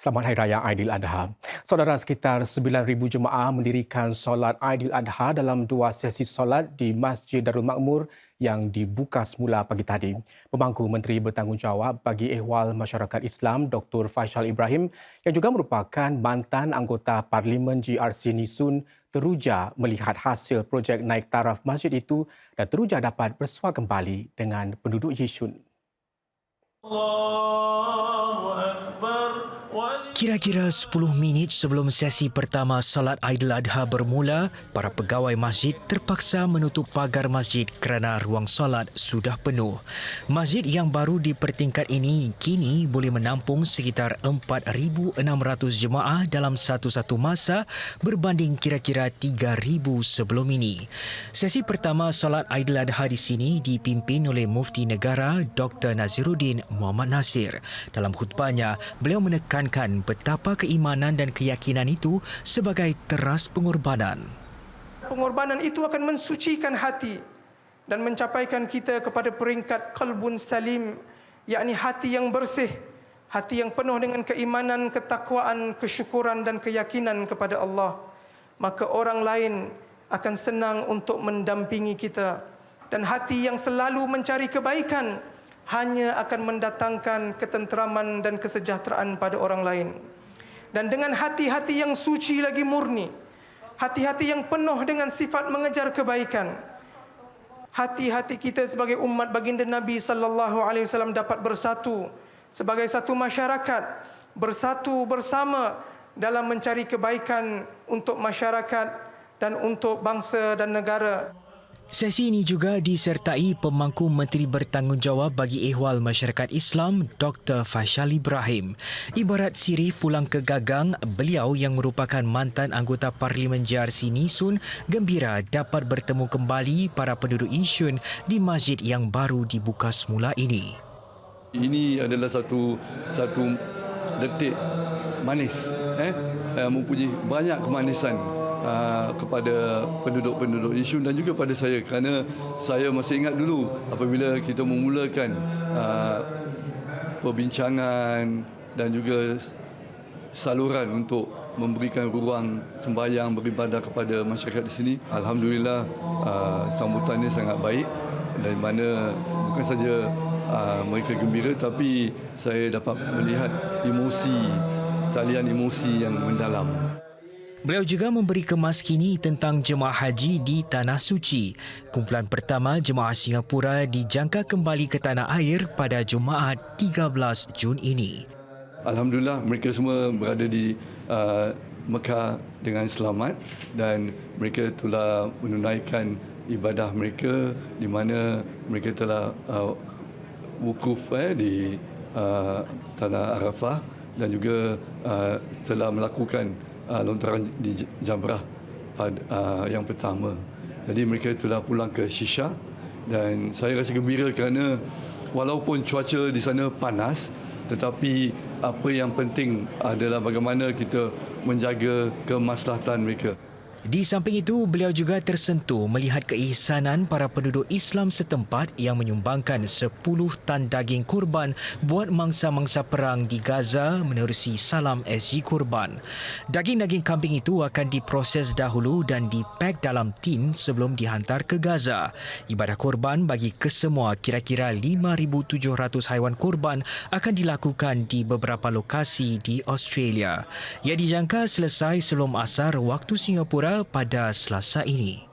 Selamat Hari Raya Aidiladha. Saudara sekitar 9,000 jemaah mendirikan solat Aidiladha dalam dua sesi solat di Masjid Darul Makmur yang dibuka semula pagi tadi. Pemangku Menteri Bertanggungjawab bagi Ehwal Masyarakat Islam Dr. Faisal Ibrahim yang juga merupakan mantan anggota Parlimen GRC Nisun teruja melihat hasil projek naik taraf masjid itu dan teruja dapat bersuah kembali dengan penduduk Yisun. Kira-kira 10 minit sebelum sesi pertama solat Aidiladha bermula, para pegawai masjid terpaksa menutup pagar masjid kerana ruang solat sudah penuh. Masjid yang baru dipertingkat ini kini boleh menampung sekitar 4,600 jemaah dalam satu-satu masa berbanding kira-kira 3,000 sebelum ini. Sesi pertama solat Aidiladha di sini dipimpin oleh Mufti Negara Dr. Naziruddin Muhammad Nasir. Dalam khutbahnya, beliau menekankan betapa keimanan dan keyakinan itu sebagai teras pengorbanan. Pengorbanan itu akan mensucikan hati dan mencapaikan kita kepada peringkat kalbun salim, yakni hati yang bersih, hati yang penuh dengan keimanan, ketakwaan, kesyukuran dan keyakinan kepada Allah. Maka orang lain akan senang untuk mendampingi kita dan hati yang selalu mencari kebaikan hanya akan mendatangkan ketenteraman dan kesejahteraan pada orang lain. Dan dengan hati-hati yang suci lagi murni, hati-hati yang penuh dengan sifat mengejar kebaikan, hati-hati kita sebagai umat baginda Nabi sallallahu alaihi wasallam dapat bersatu sebagai satu masyarakat, bersatu bersama dalam mencari kebaikan untuk masyarakat dan untuk bangsa dan negara. Sesi ini juga disertai pemangku Menteri Bertanggungjawab bagi Ehwal Masyarakat Islam Dr. Fashal Ibrahim. Ibarat sirih pulang ke gagang, beliau yang merupakan mantan anggota Parlimen JRC Nisun gembira dapat bertemu kembali para penduduk Isyun di masjid yang baru dibuka semula ini. Ini adalah satu satu detik manis eh mempunyai banyak kemanisan uh, kepada penduduk-penduduk Yishun dan juga pada saya kerana saya masih ingat dulu apabila kita memulakan uh, perbincangan dan juga saluran untuk memberikan ruang sembahyang beribadah kepada masyarakat di sini. Alhamdulillah uh, sambutannya sangat baik dan mana bukan saja uh, mereka gembira tapi saya dapat melihat emosi talian emosi yang mendalam Beliau juga memberi kemas kini tentang jemaah haji di Tanah Suci. Kumpulan pertama jemaah Singapura dijangka kembali ke tanah air pada Jumaat 13 Jun ini. Alhamdulillah mereka semua berada di uh, Mekah dengan selamat dan mereka telah menunaikan ibadah mereka di mana mereka telah uh, wukuf eh, di uh, Tanah Arafah dan juga uh, telah melakukan uh, lontaran di Jamrah pada uh, yang pertama. Jadi mereka telah pulang ke Shisha dan saya rasa gembira kerana walaupun cuaca di sana panas tetapi apa yang penting adalah bagaimana kita menjaga kemaslahatan mereka. Di samping itu, beliau juga tersentuh melihat keihsanan para penduduk Islam setempat yang menyumbangkan 10 tan daging kurban buat mangsa-mangsa perang di Gaza menerusi salam SG kurban. Daging-daging kambing itu akan diproses dahulu dan dipak dalam tin sebelum dihantar ke Gaza. Ibadah kurban bagi kesemua kira-kira 5,700 haiwan kurban akan dilakukan di beberapa lokasi di Australia. Ia dijangka selesai sebelum asar waktu Singapura pada Selasa ini.